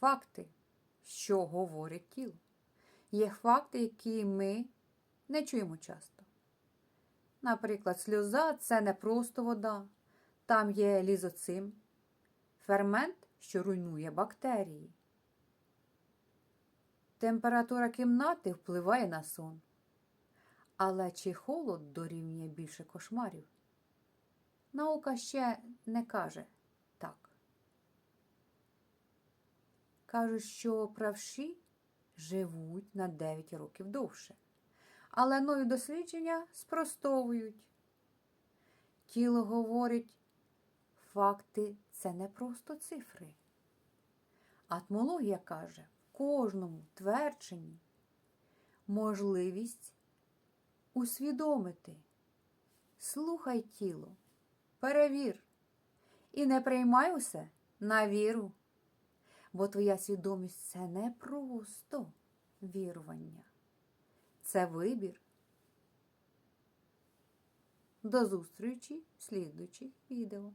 факти, що говорить тіло. Є факти, які ми не чуємо часто. Наприклад, сльоза це не просто вода, там є лізоцим, фермент, що руйнує бактерії. Температура кімнати впливає на сон. Але чи холод дорівнює більше кошмарів? Наука ще не каже так. Кажуть, що правші живуть на 9 років довше. Але нові дослідження спростовують. Тіло говорить, факти це не просто цифри. Атмологія каже, в кожному твердженні можливість усвідомити. Слухай тіло, перевір і не приймай усе на віру, бо твоя свідомість це не просто вірування, це вибір. До зустрічі в слідуючих відео.